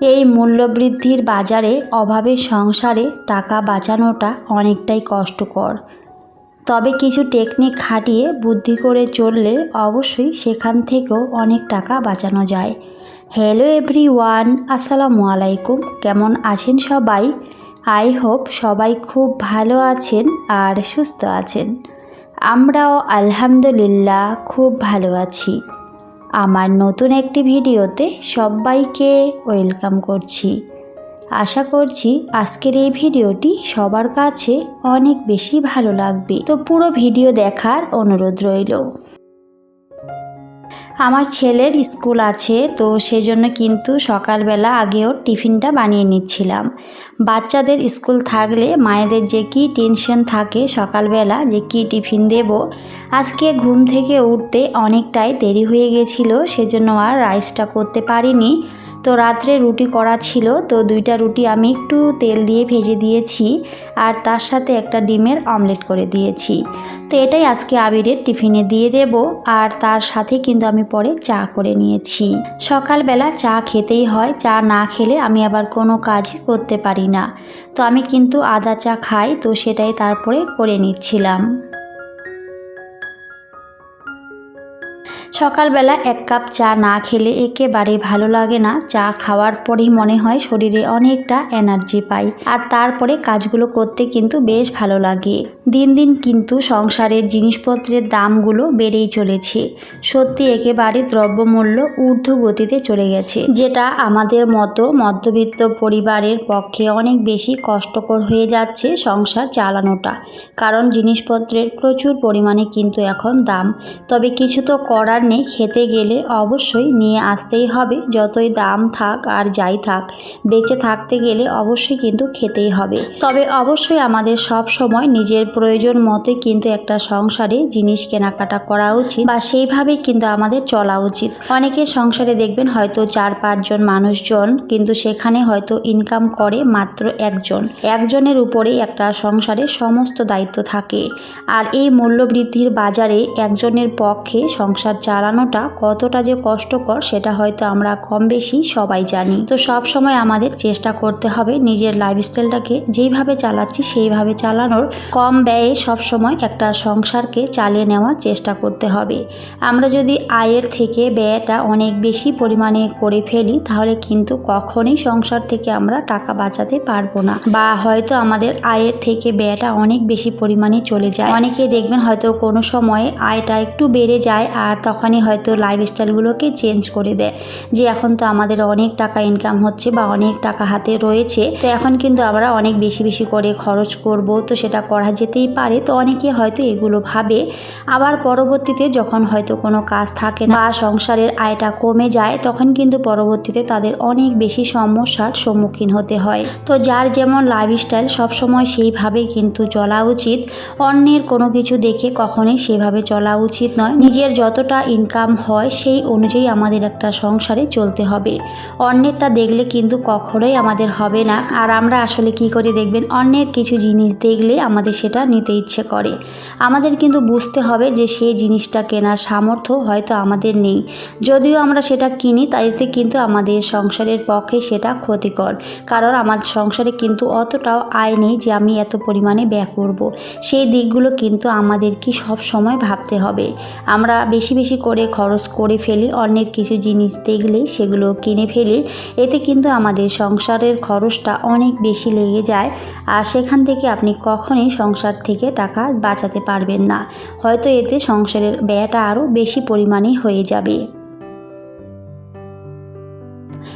এই মূল্যবৃদ্ধির বাজারে অভাবে সংসারে টাকা বাঁচানোটা অনেকটাই কষ্টকর। তবে কিছু টেকনিক খাটিয়ে বুদ্ধি করে চললে অবশ্যই সেখান থেকেও অনেক টাকা বাঁচানো যায়। হ্যালো এভরি ওয়ান আসসালামু আলাইকুম। কেমন আছেন সবাই? আই হোপ সবাই খুব ভালো আছেন আর সুস্থ আছেন। আমরাও আলহামদুলিল্লাহ খুব ভালো আছি। আমার নতুন একটি ভিডিওতে সবাইকে ওয়েলকাম করছি। আশা করছি আজকের এই ভিডিওটি সবার কাছে অনেক বেশি ভালো লাগবে। তো পুরো ভিডিও দেখার অনুরোধ রইল। আমার ছেলের স্কুল আছে, তো সেজন্য কিন্তু সকালবেলা আগেও টিফিনটা বানিয়ে নিচ্ছিলাম। বাচ্চাদের স্কুল থাকলে মায়েদের যে কি টেনশন থাকে সকালবেলা, যে কি টিফিন দেব। আজকে ঘুম থেকে উঠতে অনেকটাই দেরি হয়ে গেছিল, সেজন্য আর রাইসটা করতে পারিনি। তো রাত্রে রুটি করা ছিল, তো দুইটা রুটি আমি একটু তেল দিয়ে ভেজে দিয়েছি আর তার সাথে একটা ডিমের অমলেট করে দিয়েছি। তো এটাই আজকে আবিরের টিফিনে দিয়ে দেব আর তার সাথে কিন্তু আমি পরে চা করে নিয়েছি। সকালবেলা চা খেতেই হয়, চা না খেলে আমি আবার কোনো কাজ করতে পারি না। তো আমি কিন্তু আদা চা খাই, তো সেটাই তারপরে করে নিচ্ছিলাম। সকালবেলা এক কাপ চা না খেলে একেবারে ভালো লাগে না। চা খাওয়ার পরেই মনে হয় শরীরে অনেকটা এনার্জি পাই। আর তারপরে কাজগুলো করতে কিন্তু বেশ ভালো লাগে। দিন দিন কিন্তু সংসারের জিনিসপত্রের দামগুলো বেড়েই চলেছে। সত্যি একেবারে দ্রব্যমূল্য ঊর্ধ্ব গতিতে চলে গেছে, যেটা আমাদের মতো মধ্যবিত্ত পরিবারের পক্ষে অনেক বেশি কষ্টকর হয়ে যাচ্ছে সংসার চালানোটা। কারণ জিনিসপত্রের প্রচুর পরিমাণে কিন্তু এখন দাম। তবে কিছু তো করার নেই খেতে গেলে অবশ্যই নিয়ে আসতেই হবে। যতই দাম থাক আর যাই থাক, বেঁচে থাকতে গেলে অবশ্যই কিন্তু খেতেই হবে। তবে অবশ্যই আমাদের সব সময় নিজের প্রয়োজন মতোই কিন্তু একটা সংসারে জিনিস কেনাকাটা করা উচিত বা সেইভাবেই কিন্তু আমাদের চলা উচিত। অনেকে সংসারে দেখবেন হয়তো চার পাঁচজন মানুষজন কিন্তু সেখানে হয়তো ইনকাম করে মাত্র একজন। একজনের উপরেই একটা সংসারে সমস্ত দায়িত্ব থাকে। আর এই মূল্যবৃদ্ধির বাজারে একজনের পক্ষে সংসার চালানোটা কতটা যে কষ্টকর সেটা হয়তো আমরা কম বেশি সবাই জানি। তো সব সময় আমাদের চেষ্টা করতে হবে নিজের লাইফস্টাইলটাকে যেইভাবে চালাচ্ছি সেইভাবে চালানোর কম ব্যয়ে সব সময় একটা সংসারকে চালিয়ে নেওয়ার চেষ্টা করতে হবে। আমরা যদি আয়ের থেকে ব্যয়টা অনেক বেশি পরিমাণে করে ফেলি তাহলে কিন্তু কখনোই সংসার থেকে আমরা টাকা বাঁচাতে পারব না বা হয়তো আমাদের আয়ের থেকে ব্যয়টা অনেক বেশি পরিমাণে চলে যায়। অনেকে দেখবেন হয়তো কোনো সময়ে আয়টা একটু বেড়ে যায় আর তখনই হয়তো লাইফস্টাইলগুলোকে চেঞ্জ করে দেয়। যে এখন তো আমাদের অনেক টাকা ইনকাম হচ্ছে বা অনেক টাকা হাতে রয়েছে, তো এখন কিন্তু আমরা অনেক বেশি বেশি করে খরচ করব, তো সেটা করা যেতেই পারে। তো অনেকে হয়তো এগুলো ভাবে। আবার পরবর্তীতে যখন হয়তো কোনো কাজ থাকে বা সংসারের আয়টা কমে যায়, তখন কিন্তু পরবর্তীতে তাদের অনেক বেশি সমস্যার সম্মুখীন হতে হয়। তো যার যেমন লাইফস্টাইল সবসময় সেইভাবে কিন্তু চলা উচিত। অন্যের কোনো কিছু দেখে কখনোই সেভাবে চলা উচিত নয়। নিজের যতটা ইনকাম হয়, সেই অনুযায়ী আমাদের একটা সংসারে চলতে হবে। অন্যেরটা দেখলে কিন্তু কখনোই আমাদের হবে না। আর আমরা আসলে কি করে দেখবেন? অন্যের কিছু জিনিস দেখলে আমাদের সেটা নিতে ইচ্ছে করে। আমাদের কিন্তু বুঝতে হবে যে সেই জিনিসটা কেনার সামর্থ্য হয়তো আমাদের নেই। যদিও আমরা সেটা কিনি তাইতে কিন্তু আমাদের সংসারের পক্ষে সেটা ক্ষতিকর। কারণ আমার সংসারে কিন্তু অতটাও আয় নেই যে আমি এত পরিমাণে ব্যয় করব। সেই দিকগুলো কিন্তু আমাদের কি সব সময় ভাবতে হবে। আমরা বেশি বেশি করে, খরচ করে ফেলি, অন্যের কিছু জিনিস দেখলেই সেগুলো কিনে ফেলি। এতে কিন্তু আমাদের সংসারের খরচটা অনেক বেশি লেগে যায়। আর সেখান থেকে আপনি কখনোই সংসার থেকে টাকা বাঁচাতে পারবেন না। হয়তো এতে সংসারের ব্যয়টা আরও বেশি পরিমাণে হয়ে যাবে।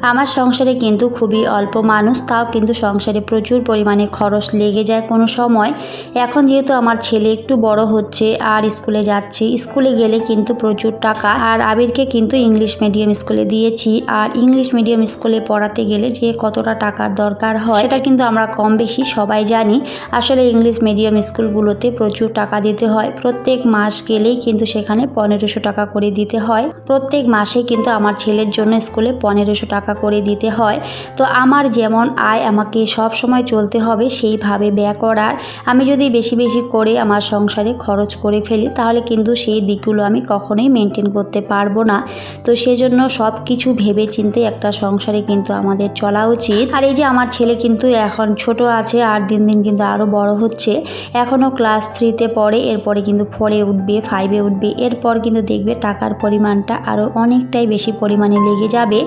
আমার সংসারে কিন্তু খুবই অল্প মানুষ, তাও কিন্তু সংসারে প্রচুর পরিমাণে খরচ লেগে যায় কোনো সময়। এখন যেহেতু আমার ছেলে একটু বড় হচ্ছে আর স্কুলে যাচ্ছে, স্কুলে গেলে কিন্তু প্রচুর টাকা। আর আবিরকে কিন্তু ইংলিশ মিডিয়াম স্কুলে দিয়েছি। আর ইংলিশ মিডিয়াম স্কুলে পড়াতে গেলে যে কতটা টাকার দরকার হয়, সেটা কিন্তু আমরা কম বেশি সবাই জানি। আসলে ইংলিশ মিডিয়াম স্কুলগুলোতে প্রচুর টাকা দিতে হয়। প্রত্যেক মাস গেলেই কিন্তু সেখানে পনেরোশো টাকা করে দিতে হয়। প্রত্যেক মাসে কিন্তু আমার ছেলের জন্য স্কুলে পনেরোশো টাকা করে দিতে হয়। তো আমার যেমন আয় আমাকে সব সময় চলতে হবে, সেইভাবে ব্যয় করার আমি যদি বেশি বেশি করে আমার সংসারে খরচ করে ফেলি, তাহলে কিন্তু সেই দিকগুলো আমি কখনোই মেনটেন করতে পারব না। তো সেজন্য সব কিছু ভেবে চিনতে একটা সংসারে কিন্তু আমাদের চলা উচিত। আর এই যে আমার ছেলে কিন্তু এখন ছোট আছে, আর দিন দিন কিন্তু আরও বড় হচ্ছে এখনও ক্লাস থ্রিতে পড়ে, এরপরে কিন্তু ফোরে উঠবে ফাইভে উঠবে, এরপর কিন্তু দেখবে টাকার পরিমাণটা আরও অনেকটাই বেশি পরিমাণে লেগে যাবে।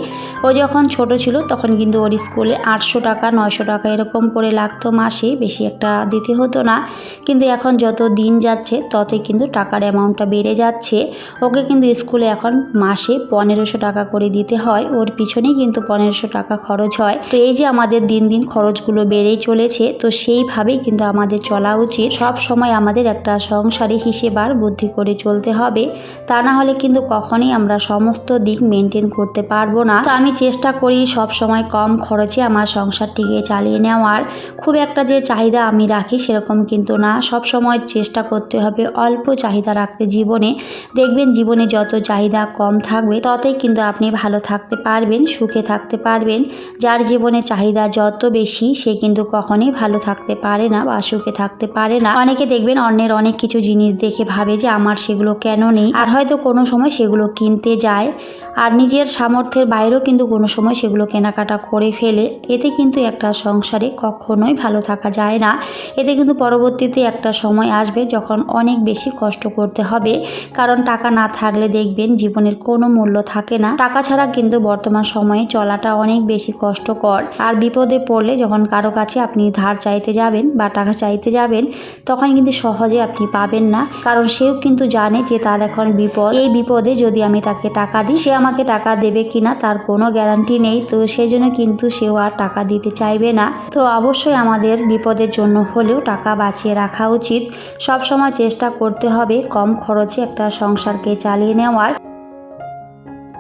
ও যখন ছোট ছিল তখন কিন্তু ওর স্কুলে আটশো টাকা, নয়শো টাকা এরকম করে লাগতো মাসে, বেশি একটা দিতে হতো না। কিন্তু এখন যত দিন যাচ্ছে ততই কিন্তু টাকার অ্যামাউন্টটা বেড়ে যাচ্ছে। ওকে কিন্তু স্কুলে এখন মাসে পনেরোশো টাকা করে দিতে হয়। ওর পিছনেই কিন্তু পনেরোশো টাকা খরচ হয়। তো এই যে আমাদের দিন দিন খরচগুলো বেড়েই চলেছে, তো সেইভাবেই কিন্তু আমাদের চলা উচিত। সব সময় আমাদের একটা সংসারে হিসেব আর বুদ্ধি করে চলতে হবে। তা না হলে কিন্তু কখনোই আমরা সমস্ত দিক মেনটেন করতে পারব না। তো আমি চেষ্টা করি সব সময় কম খরচে আমার সংসারটিকে চালিয়ে নেওয়ার। খুব একটা যে চাহিদা আমি রাখি সেরকম কিন্তু না। সব সময় চেষ্টা করতে হবে অল্প চাহিদা রাখতে জীবনে। দেখবেন জীবনে যত চাহিদা কম থাকবে ততই কিন্তু আপনি ভালো থাকতে পারবেন, সুখে থাকতে পারবেন। যার জীবনে চাহিদা যত বেশি সে কিন্তু কখনোই ভালো থাকতে পারে না বা সুখে থাকতে পারে না। অনেকে দেখবেন অন্যের অনেক কিছু জিনিস দেখে ভাবে যে আমার সেগুলো কেন নেই। আর হয়তো কোনো সময় সেগুলো কিনতে যায়। আর নিজের সামর্থ্যের বাইরেও কিন্তু কোনো সময় সেগুলো কেনাকাটা করে ফেলে, এতে কিন্তু একটা সংসারে কখনোই ভালো থাকা যায় না। এতে কিন্তু পরবর্তীতে একটা সময় আসবে যখন অনেক বেশি কষ্ট করতে হবে। কারণ টাকা না থাকলে দেখবেন জীবনের কোনো মূল্য থাকে না। টাকা ছাড়া কিন্তু বর্তমান সময়ে চলাটা অনেক বেশি কষ্টকর। আর বিপদে পড়লে যখন কারও কাছে আপনি ধার চাইতে যাবেন বা টাকা চাইতে যাবেন, তখন কিন্তু সহজে আপনি পাবেন না। কারণ সেও কিন্তু জানে যে তার এখন বিপদ। এই বিপদে যদি আমি তাকে টাকা দিই, সে আমাকে টাকা দেবে কিনা তার কোনো গ্যারান্টি নেই, তো সেই জন্য কিন্তু সেও আর টাকা দিতে চাইবে না। তো অবশ্যই আমাদের বিপদের জন্য হলেও টাকা বাঁচিয়ে রাখা উচিত। সব সময় চেষ্টা করতে হবে কম খরচে একটা সংসারকে চালিয়ে নেওয়ার।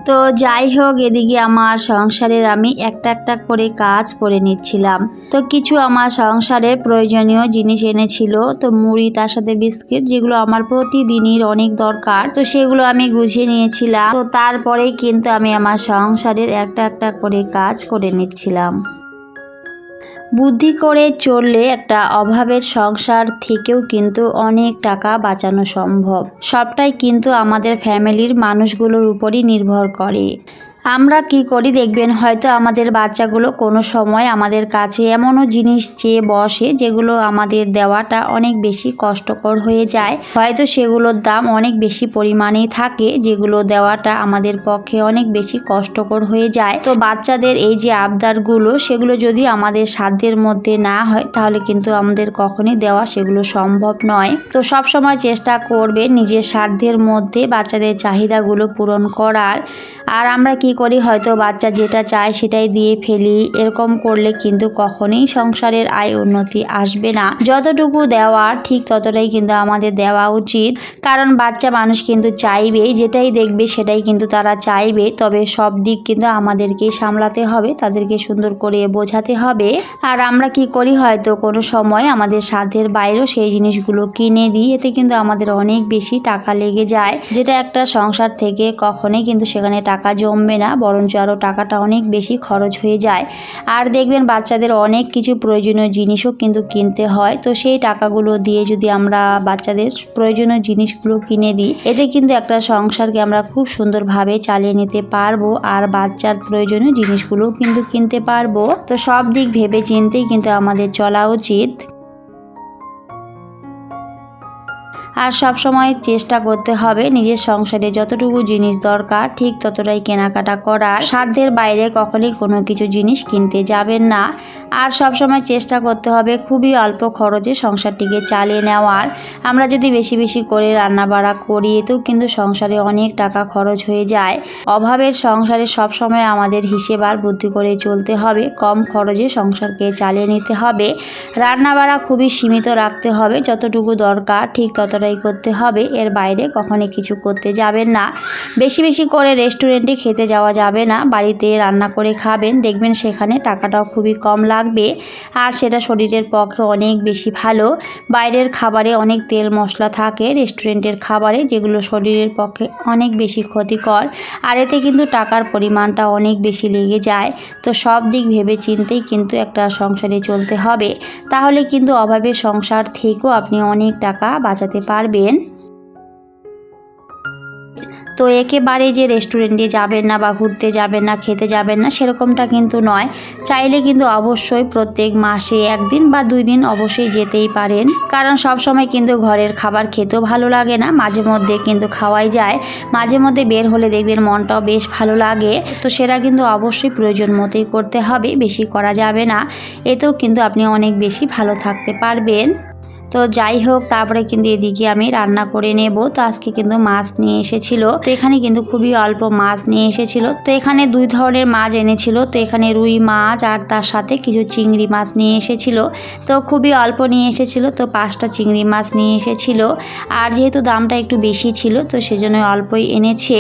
তো যাই হোক, এদিকে আমার সংসারের আমি একটা একটা করে কাজ করে নিচ্ছিলাম। তো কিছু আমার সংসারে প্রয়োজনীয় জিনিস এনেছিল, তো মুড়ি, তার সাথে বিস্কিট, যেগুলো আমার প্রতিদিনের অনেক দরকার, তো সেগুলো আমি গুছিয়ে নিয়েছিলাম। তো তারপরেই কিন্তু আমি আমার সংসারের একটা একটা করে কাজ করে নিচ্ছিলাম। বুদ্ধি করে চললে একটা অভাবের সংসার থেকেও কিন্তু অনেক টাকা বাঁচানো সম্ভব। সবটাই কিন্তু আমাদের ফ্যামিলির মানুষগুলোর উপরই নির্ভর করে। আমরা কি করি দেখবেন, হয়তো আমাদের বাচ্চাগুলো কোনো সময় আমাদের কাছে এমনও জিনিস চেয়ে বসে যেগুলো আমাদের দেওয়াটা অনেক বেশি কষ্টকর হয়ে যায়। হয়তো সেগুলোর দাম অনেক বেশি পরিমাণেই থাকে, যেগুলো দেওয়াটা আমাদের পক্ষে অনেক বেশি কষ্টকর হয়ে যায়। তো বাচ্চাদের এই যে আবদারগুলো, সেগুলো যদি আমাদের সাধ্যের মধ্যে না হয়, তাহলে কিন্তু আমাদের কখনই দেওয়া সেগুলো সম্ভব নয়। তো সব সময় চেষ্টা করবে নিজের সাধ্যের মধ্যে বাচ্চাদের চাহিদাগুলো পূরণ করার। আর আমরা কি করি, হয়তো বাচ্চা যেটা চায় সেটাই দিয়ে ফেলি। এরকম করলে কিন্তু কখনোই সংসারের আয় উন্নতি আসবে না। যতটুকু দেওয়া, ঠিক ততটাই কিন্তু আমাদের দেওয়া উচিত। কারণ বাচ্চা মানুষ কিন্তু চাইবে, যেটাই দেখবে সেটাই কিন্তু তারা চাইবে। তবে সব দিক কিন্তু আমাদেরকে সামলাতে হবে, তাদেরকে সুন্দর করে বোঝাতে হবে। আর আমরা কি করি, হয়তো কোনো সময় আমাদের সাধ্যের বাইরেও সেই জিনিসগুলো কিনে দিই। এতে কিন্তু আমাদের অনেক বেশি টাকা লেগে যায়। যেটা একটা সংসার থেকে কখনোই কিন্তু সেখানে টাকা জমবে না। বরঞ্চ আরও টাকাটা অনেক বেশি খরচ হয়ে যায়। আর দেখবেন বাচ্চাদের অনেক কিছু প্রয়োজনীয় জিনিসও কিন্তু কিনতে হয়। তো সেই টাকাগুলো দিয়ে যদি আমরা বাচ্চাদের প্রয়োজনীয় জিনিসগুলো কিনে দিই, এতে কিন্তু একটা সংসারকে আমরা খুব সুন্দরভাবে চালিয়ে নিতে পারব আর বাচ্চার প্রয়োজনীয় জিনিসগুলোও কিন্তু কিনতে পারব। তো সব দিক ভেবে চিন্তেই কিন্তু আমাদের চলা উচিত। আর সব সময় চেষ্টা করতে হবে নিজের সংসারে যতটুকু জিনিস দরকার, ঠিক ততটাই কেনাকাটা করার। সাধ্যের বাইরে কখনোই কোনো কিছু জিনিস কিনতে যাবেন না। আর সব সময় চেষ্টা করতে হবে খুবই অল্প খরচে সংসারটিকে চালিয়ে নেওয়ার। আমরা যদি বেশি বেশি করে রান্না বাড়া করি, এতেও কিন্তু সংসারে অনেক টাকা খরচ হয়ে যায়। অভাবের সংসারে সব সময় আমাদের হিসেব আর বুদ্ধি করে চলতে হবে, কম খরচে সংসারকে চালিয়ে নিতে হবে। রান্না বাড়া খুবই সীমিত রাখতে হবে, যতটুকু দরকার, ঠিক ততটাই এনজয় করতে হবে, এর বাইরে কখনই কিছু করতে যাবেন না। বেশি বেশি করে রেস্টুরেন্টে খেতে যাওয়া যাবে না, বাড়িতে রান্না করে খাবেন, দেখবেন সেখানে টাকাটাও খুবই কম লাগবে। আর সেটা শরীরের পক্ষে অনেক বেশি ভালো। বাইরের খাবারে অনেক তেল মশলা থাকে, রেস্টুরেন্টের খাবারে, যেগুলো শরীরের পক্ষে অনেক বেশি ক্ষতিকর। আর এতে কিন্তু টাকার পরিমাণটা অনেক বেশি লেগে যায়। তো সব দিক ভেবে চিন্তেই কিন্তু একটা সংসারে চলতে হবে। তাহলে কিন্তু অভাবের সংসার থেকেও আপনি অনেক টাকা বাঁচাতে পারবেন? তো একেবারে যে রেস্টুরেন্টে যাবেন না বা ঘুরতে যাবেন না, খেতে যাবেন না, সেরকমটা কিন্তু নয়। চাইলে কিন্তু অবশ্যই প্রত্যেক মাসে একদিন বা দুই দিন অবশ্যই যেতেই পারেন। কারণ সব সময় কিন্তু ঘরের খাবার খেতেও ভালো লাগে না, মাঝে মধ্যে কিন্তু খাওয়াই যায়। মাঝে মধ্যে বের হলে দেখবেন মনটাও বেশ ভালো লাগে। তো সেটা কিন্তু অবশ্যই প্রয়োজন মতোই করতে হবে, বেশি করা যাবে না। এতেও কিন্তু আপনি অনেক বেশি ভালো থাকতে পারবেন। তো যাই হোক, তারপরে কিন্তু এদিকে আমি রান্না করে নেব। তো আজকে কিন্তু মাছ নিয়ে এসেছিল। তো এখানে কিন্তু খুবই অল্প মাছ নিয়ে এসেছিল। তো এখানে দুই ধরনের মাছ এনেছিল। তো এখানে রুই মাছ আর তার সাথে কিছু চিংড়ি মাছ নিয়ে এসেছিল। তো খুবই অল্প নিয়ে এসেছিল। তো পাঁচটা চিংড়ি মাছ নিয়ে এসেছিল। আর যেহেতু দামটা একটু বেশি ছিল, তো সেজন্য অল্পই এনেছে।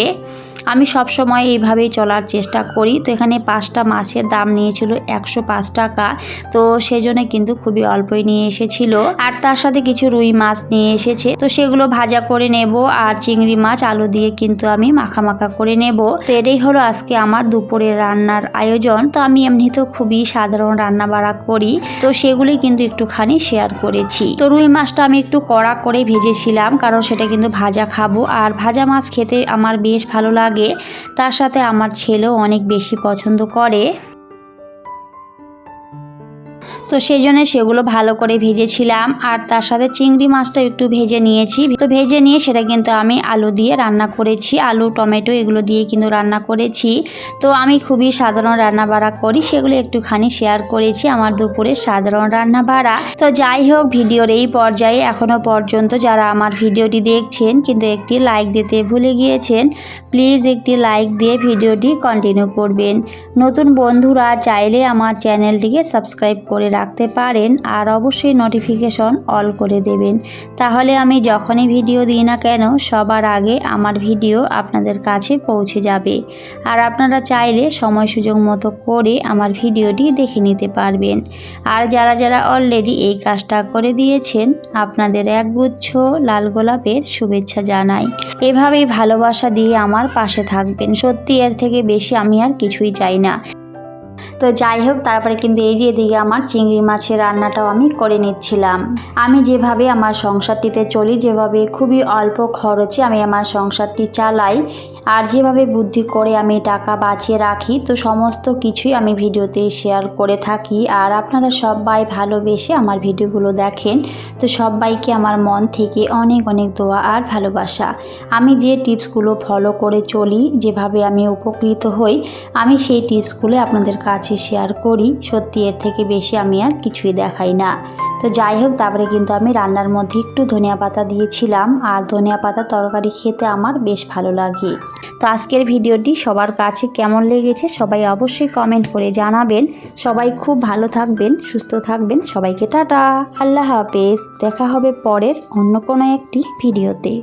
আমি সব সময় এইভাবেই চলার চেষ্টা করি। তো এখানে পাঁচটা মাছের দাম নিয়েছিল একশো পাঁচ টাকা। তো সেজন্য কিন্তু খুবই অল্পই নিয়ে এসেছিল। আর তার সাথে কিছু রুই মাছ নিয়ে এসেছে। তো সেগুলো ভাজা করে নেব আর চিংড়ি মাছ, আলু দিয়ে কিন্তু আমি মাখা মাখা করে নেব। তো এটাই হলো আজকে আমার দুপুরের রান্নার আয়োজন। তো আমি এমনিতেও খুবই সাধারণ রান্না বাড়া করি। তো সেগুলি কিন্তু একটুখানি শেয়ার করেছি। তো রুই মাছটা আমি একটু কড়া করে ভেজেছিলাম, কারণ সেটা কিন্তু ভাজা খাব। আর ভাজা মাছ খেতে আমার বেশ ভালো লাগে তার সাথে আমার ছেলেও অনেক বেশি পছন্দ করে। তো সেই জন্য সেগুলো ভালো করে ভেজেছিলাম। আর তার সাথে চিংড়ি মাছটা একটু ভেজে নিয়েছি। তো ভেজে নিয়ে সেটা কিন্তু আমি আলু দিয়ে রান্না করেছি। আলু, টমেটো এগুলো দিয়ে কিন্তু রান্না করেছি। তো আমি খুবই সাধারণ রান্না বাড়া করি। সেগুলো একটুখানি শেয়ার করেছি আমার দুপুরে সাধারণ রান্না বাড়া। তো যাই হোক, ভিডিওর এই পর্যায়ে এখনও পর্যন্ত যারা আমার ভিডিওটি দেখছেন কিন্তু একটি লাইক দিতে ভুলে গিয়েছেন প্লিজ একটি লাইক দিয়ে ভিডিওটি কন্টিনিউ করবেন। নতুন বন্ধুরা চাইলে আমার চ্যানেলটিকে সাবস্ক্রাইব করে রাখতে পারেন আর অবশ্যই নোটিফিকেশন অল করে দেবেন। তাহলে আমি যখনই ভিডিও দিই না কেন, সবার আগে আমার ভিডিও আপনাদের কাছে পৌঁছে যাবে। আর আপনারা চাইলে সময় সুযোগ মতো করে আমার ভিডিওটি দেখে নিতে পারবেন। আর যারা যারা অলরেডি এই কাজটা করে দিয়েছেন, আপনাদের একগুচ্ছ লাল গোলাপের শুভেচ্ছা জানাই। এভাবেই ভালোবাসা দিয়ে আমার পাশে থাকবেন। সত্যি এর থেকে বেশি আমি আর কিছুই চাই না। তো যাই হোক, তারপরে কিন্তু এই যে এদিকে আমার চিংড়ি মাছের রান্নাটাও আমি করে নিচ্ছিলাম। আমি যেভাবে আমার সংসারটিতে চলি, যেভাবে খুবই অল্প খরচে আমি আমার সংসারটি চালাই, আর যেভাবে বুদ্ধি করে আমি টাকা বাঁচিয়ে রাখি, তো সমস্ত কিছুই আমি ভিডিওতে শেয়ার করে থাকি। আর আপনারা সবাই ভালোবেসে আমার ভিডিওগুলো দেখেন, তো সবাইকে আমার মন থেকে অনেক অনেক দোয়া আর ভালোবাসা। আমি যে টিপসগুলো ফলো করে চলি, যেভাবে আমি উপকৃত হই, আমি সেই টিপসগুলো আপনাদের কাছে শেয়ার করি, সত্যি এর থেকে বেশি আমি আর কিছুই দেখাই না। তো যাই হোক, তারপরে কিন্তু আমি রান্নার মধ্যে একটু ধনিয়া পাতা দিয়েছিলাম, আর ধনিয়া পাতা তরকারি খেতে আমার বেশ ভালো লাগে। তো আজকের ভিডিওটি সবার কাছে কেমন লেগেছে সবাই অবশ্যই কমেন্ট করে জানাবেন। সবাই খুব ভালো থাকবেন, সুস্থ থাকবেন। সবাইকে টাটা, আল্লাহ হাফেজ। দেখা হবে পরের অন্য কোনো একটি ভিডিওতে।